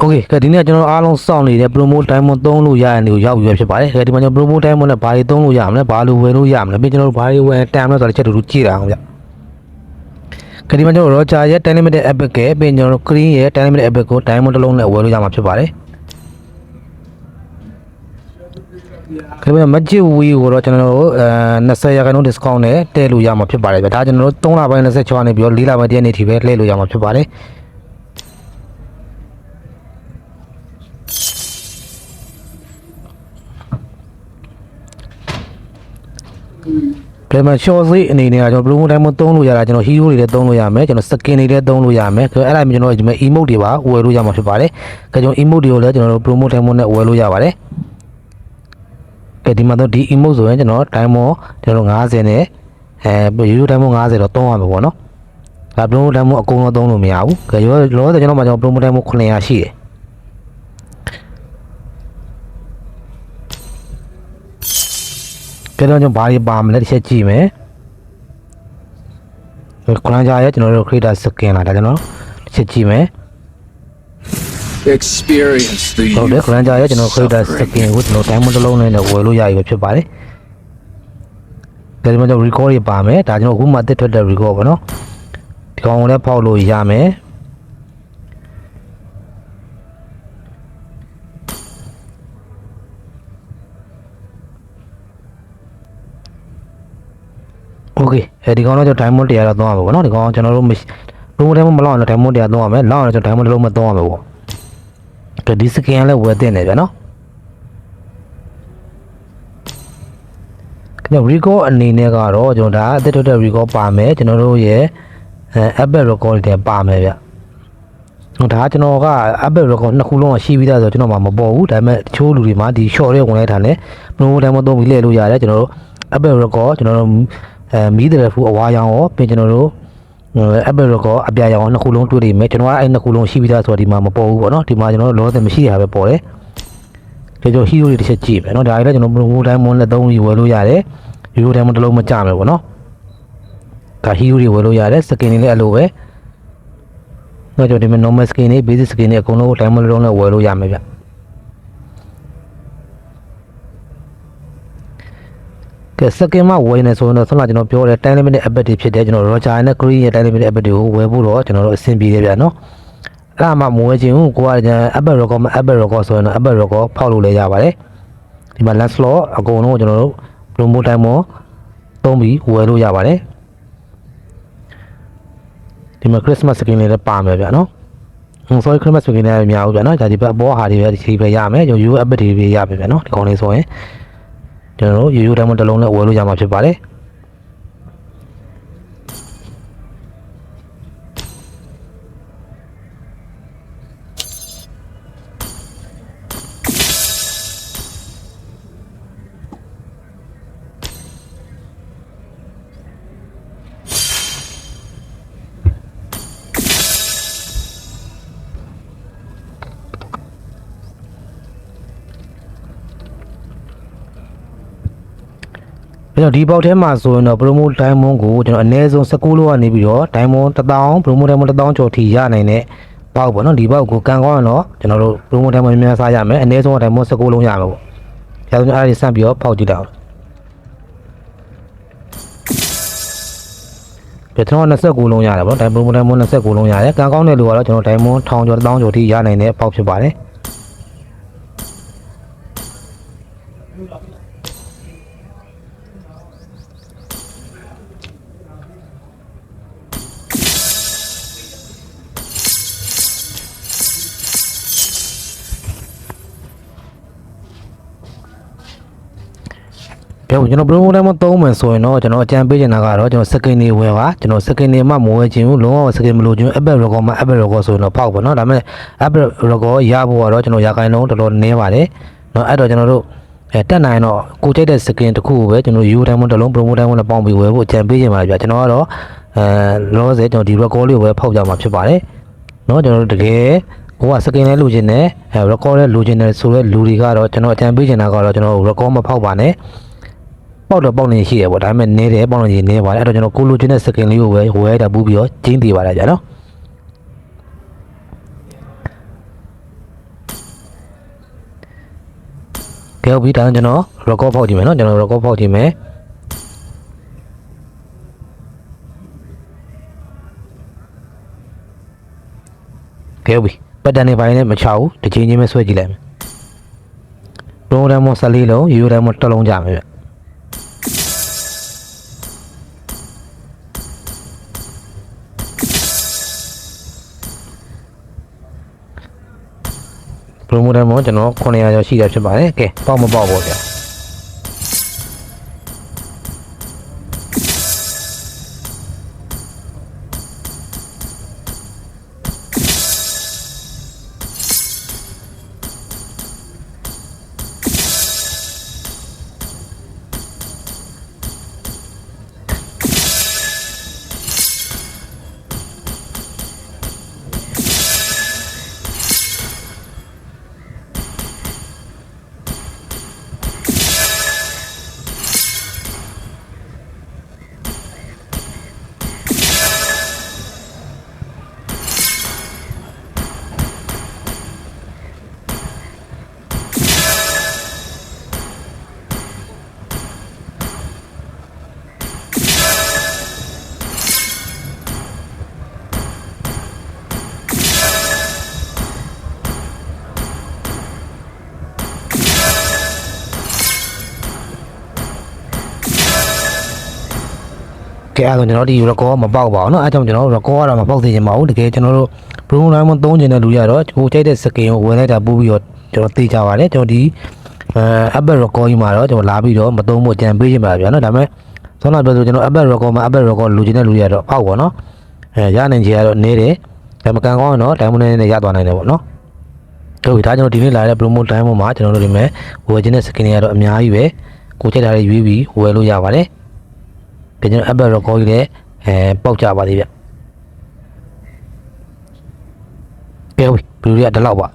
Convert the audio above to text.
โอเคကဲဒီနေ့ကျွန်တော်အားလုံးစောင့်နေတဲ့ promo diamond 3လို့ရတဲ့နေကိုရောက်ပြီပဲဖြစ်ပါတယ်ကဲဒီမှာကျွန်တော် promo diamond နဲ့ဘာတွေ3လို့ရမလဲဘာလို့ဝယ်လို့ရမလဲပြီးကျွန်တော်တို့ဘာတွေဝယ်တန်မလဲဆိုတော့တစ်ချက်တူတူကြည့်ရအောင်ဗျကဲဒီမှာကျွန်တော် Roger ရဲ့ time limited epic ကပြီးကျွန်တော်တို့ Green ရဲ့ time limited epic ကို diamond တစ်လုံးနဲ့ဝယ်လို့ရမှာဖြစ်ပါတယ်ကဲဒီမှာ magic wheel ကိုတော့ကျွန်တော်တို့အဲ20ရာခိုင်နှုန်း discount နဲ့တည့်လို့ရမှာဖြစ်ပါတယ်ဗျဒါကျွန်တော်တို့3လပိုင်း26နဲ့ပြီးတော့4လပိုင်းတည့်နေ့ထိပဲလှည့်လို့ရမှာဖြစ်ပါတယ် ကဲမှာ short စိအနေနဲ့ကကျွန်တော် promo time သုံးလို့ရတာကျွန်တော် hero တွေလည်းသုံးလို့ရမယ်ကျွန်တော် skin တွေလည်းသုံးလို့ရမယ်ဆိုတော့အဲ့ဒါမျိုးကျွန်တော်ဒီမှာ emote တွေပါဝယ်လို့ရမှာဖြစ်ပါတယ်ကဲကျွန်တော် emote တွေကိုလည်းကျွန်တော်တို့ promo time နဲ့ဝယ်လို့ရပါတယ်ကဲဒီမှာတော့ဒီ emote ဆိုရင်ကျွန်တော် time ကျွန်တော်90နဲ့အဲ hero time 90တော့သုံးရမှာပေါ့နော်ဒါ promo time အကုန်လုံးသုံးလို့မရဘူးကဲရောလောဆယ်ကျွန်တော်မှာကျွန်တော် promo time 900ရှိတယ် ကဲတော့ကျွန်တော်ဘာတွေပါမလဲတစ်ချက်ကြည့်မယ်ခလန်ဂျာရဲ့ကျွန်တော်တို့ creator skin လာဒါကျွန်တော်တစ်ချက်ကြည့်မယ် Experience the ဟုတ်တယ်ခလန်ဂျာရဲ့ကျွန်တော် creator suffering. skin ကိုကျွန်တော် diamond တစ်လုံးနဲ့ဝယ်လို့ရပြီပဲဖြစ်ပါတယ်ဒါကျွန်တော် record တွေပါမယ်ဒါကျွန်တော်အခုမှတက်ထွက်တဲ့ record ပေါ့နော်ဒီကောင်ကိုလည်းဖောက်လို့ရမယ် okay အဲဒီကောင်တော့ကျွန်တော် diamond 100တော့သုံးရမှာပေါ့နော်ဒီကောင်ကျွန်တော်တို့ promo diamond မလောက်အောင် diamond 100သုံးရမယ်လောက်အောင်ကျွန်တော် diamond တစ်လုံးမသုံးရမှာပေါ့ကဲဒီ skin ကလည်းဝယ်တင်နေပြန်နော်ကျွန်တော် record အနေနဲ့ကတော့ကျွန်တော်ဒါအသက်ထွက်တဲ့ record ပါမယ်ကျွန်တော်တို့ရဲ့ Apple record တွေပါမယ်ဗျဒါကျွန်တော်က Apple record နှစ်ခုလုံးရှိပြီးသားဆိုတော့ကျွန်တော်မှမပေါ်ဘူးဒါပေမဲ့တချို့လူတွေမှာဒီ short တွေဝင်လိုက်တာနဲ့ promo diamond သုံးပြီးလဲလို့ရတယ်ကျွန်တော်တို့ Apple record ကျွန်တော်တို့ အဲမီးတယ်ဖူအဝါရောင်ရောပြင်ကျွန်တော်တို့ Apple record အပြာရောင်နှစ်ခုလုံးတွေ့နေမယ်ကျွန်တော်ကအဲ့နှစ်ခုလုံးရှိပြီးသားဆိုတော့ဒီမှာမပေါ်ဘူးပေါ့နော်ဒီမှာကျွန်တော်တို့လောဆယ်မရှိရပဲပေါ်တယ်ဒါကြောင့် hero တွေတစ်ချက်ကြည့်မယ်နော်ဒါလည်းကျွန်တော် promo diamond နဲ့သုံးပြီးဝယ်လို့ရတယ် hero diamond တစ်လုံးမကြမယ်ပေါ့နော်ဒါ hero တွေဝယ်လို့ရတယ် skin တွေလည်းအဲ့လိုပဲတော့ကျွန်တော်ဒီမှာ normal skin တွေ basic skin တွေအကုန်လုံး diamond တစ်လုံးနဲ့ဝယ်လို့ရမယ်ဗျ ကဲ second မှာဝယ်နေဆိုရင်တော့ဆက်လာကျွန်တော်ပြောတယ် time limit app တွေဖြစ်တယ်ကျွန်တော် Roger နဲ့ Green ရဲ့ time limit app တွေကိုဝယ်ဖို့တော့ကျွန်တော်တို့အဆင်ပြေတယ်ဗျာနော်အဲ့ဒါမှမဝယ်ချင်ဘူးကိုကကျန် Apple Record မှာ Apple Record ဆိုရင်တော့ Apple Record ဖောက်လို့လည်းရပါတယ်ဒီမှာ last slot အကုန်လုံးကိုကျွန်တော်တို့ promo time မှာသုံးပြီးဝယ်လို့ရပါတယ်ဒီမှာ Christmas skin လေးလည်းပါမယ်ဗျာနော်ဟို sorry Christmas skin လည်းမရဘူးဗျာနော်ဒါဒီဘက်အပေါ်ဟာတွေပဲဒီပဲရမယ်ရိုးရိုး app တွေပဲရမယ်ဗျာနော်ဒီကောင်လေးဆိုရင် ကျွန်တော်တို့ရိုးရိုး diamond တစ်လုံးနဲ့ဝယ်လို့ရမှာဖြစ်ပါတယ် အဲ့တော့ဒီပေါက်ထဲမှာဆိုရင်တော့ promo diamond ကိုကျွန်တော်အနည်းဆုံး16လို့ကနေပြီးတော့ diamond 1000 promo diamond 1000ကျော်ထိရနိုင်တဲ့ပေါက်ပေါ့နော်ဒီပေါက်ကိုကန်ကောင်းရင်တော့ကျွန်တော်တို့ promo diamond များများစားရမယ်အနည်းဆုံး diamond 16လုံးရမှာပေါ့ဒါဆိုရင်အဲ့ဒါစမ်းပြီးတော့ဖောက်ကြည့်တော့ပြကျွန်တော်29လုံးရတယ်ပေါ့ diamond promo diamond 29လုံးရတယ်ကန်ကောင်းတဲ့လူကတော့ကျွန်တော် diamond 1000ကျော်1000ကျော်ထိရနိုင်တဲ့ပေါက်ဖြစ်ပါတယ် ကဲကျွန်တော် promo time မသုံးမယ်ဆိုရင်တော့ကျွန်တော်အကြံပေးချင်တာကတော့ကျွန်တော် second နေဝယ်ပါကျွန်တော် second နေမှမဝယ်ချင်ဘူးလုံးဝ second မလို့ချင်ဘူး Apple record မှာ Apple record ဆိုရင်တော့ဖောက်ပါတော့ဒါပေမဲ့ Apple record ရဖို့ကတော့ကျွန်တော်ရာခိုင်နှုန်းတော်တော်နည်းပါတယ်เนาะအဲ့တော့ကျွန်တော်တို့အဲတက်နိုင်တော့ကိုကြိုက်တဲ့ second တစ်ခုကိုပဲကျွန်တော် Euro time တစ်လုံး promo time နဲ့ပေါင်းပြီးဝယ်ဖို့အကြံပေးချင်ပါတယ်ဗျကျွန်တော်ကတော့အဲလောဆယ်ကျွန်တော်ဒီ record လေးကိုပဲဖောက်ကြမှာဖြစ်ပါတယ်เนาะကျွန်တော်တို့တကယ်ဟိုက second လေးလိုချင်တယ်အဲ record လေးလိုချင်တယ်ဆိုတော့လူတွေကတော့ကျွန်တော်အကြံပေးချင်တာကတော့ကျွန်တော် record မဖောက်ပါနဲ့ ပေါက်တော့ပေါက်နေရှိတယ်ပေါ့ဒါပေမဲ့နေတယ်ပေါက်နေနေပါတယ်အဲ့တော့ကျွန်တော်ကိုလိုချင်တဲ့စကင်လေးကိုပဲဝဲတာပူးပြီးတော့ကျင်းသေးပါတယ်ဗျာနော်ကြောက်ပြီးဒါကျွန်တော် record ဖောက်ကြည့်မယ်နော်ကျွန်တော် record ဖောက်ကြည့်မယ်ကြောက်ပြီးပတ်တန်နေပိုင်းနဲ့မချဘူးတစ်ချိန်ချင်းပဲဆွဲကြည့်လိုက်မယ် program မ14လုံး euro မ1လုံးကြမယ်ဗျ ပရိုမိုတာမောကျွန်တော်900ကျော်ရှိတာဖြစ်ပါတယ်ကဲပေါက်မပေါက်ပေါ့ဗျာ ကဲအဲ့တော့ကျွန်တော်ဒီ record မပေါက်ပါဘူးเนาะအဲကြောင့်ကျွန်တော် record ကတော့မပေါက်သေးချင်ပါဘူးတကယ်ကျွန်တော်တို့ program မသုံးချင်တဲ့လူရတော့ကိုကြိုက်တဲ့ skin ကိုဝင်လိုက်တာပို့ပြီးတော့ကျွန်တော်သိကြပါတယ်ကျွန်တော်ဒီအဲ Apple record ကြီးမှာတော့ကျွန်တော်လာပြီးတော့မသုံးဖို့ကြံပေးချင်ပါဗျာเนาะဒါပေမဲ့ဆောင်းလာပြောဆိုကျွန်တော် Apple record မှာ Apple record လူချင်တဲ့လူရတော့အောက်ပါเนาะအဲရနိုင်ချေကတော့နေတယ်ဒါမကန်ကောင်းတော့ diamond နဲ့ရသွားနိုင်တယ်ပေါ့เนาะဟုတ်ပြီဒါကျွန်တော်ဒီနေ့လာတဲ့ promo time မှာကျွန်တော်တို့ဒီမဲ့ဝယ်ခြင်းတဲ့ skin တွေကတော့အများကြီးပဲကိုကြိုက်တာတွေရွေးပြီးဝယ်လို့ရပါတယ်ပြန် ကျွန်တော် Apple record ကြီးလည်းအဲပေါက်ကြပါသေးဗျကဲဟုတ်ပြီဗီဒီယိုကဒီလောက်ပါ